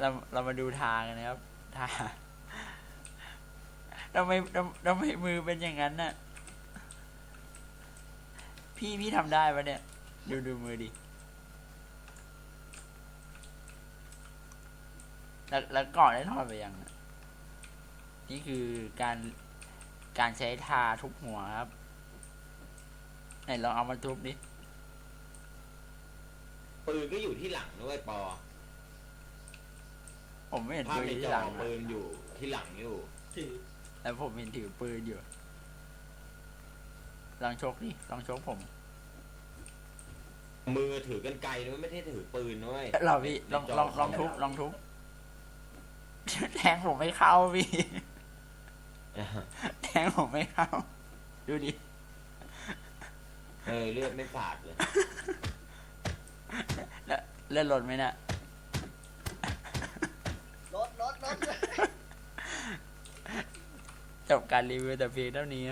เราเรามาดูทางกันนะครับทางทำไมทำไมมือเป็นอย่างนั้นน่ะ พี่พี่ทำได้ปะเนี่ย ดูดูมือดิแล้วแล้วก่อนได้ทอดไปยังนี่คือการการใช้ทาทุบหัวครับไหนลองเอามาทุบดิปืนก็อยู่ที่หลังด้วยปอ ผมไม่เห็นภาพปืนในที่จหอลังปือะนอยู่ที่หลังอยู่ ถือแล้วผมเห็นถือปืนอยู่ ลองชกดิลองชกผม มือถือกันไกลด้วยไม่ใช่ถือปืนด้วยเราพี่ลองลองลองทุบลองทุบแทงผมไม่เข้าพี่แทงผมไม่เข้า ดูดิเออเลือดไม่สาดเลยแล้วเลื่อนรถไหมเนะ รถรถรถ จบการรีวิวแต่เพียงเท่านี้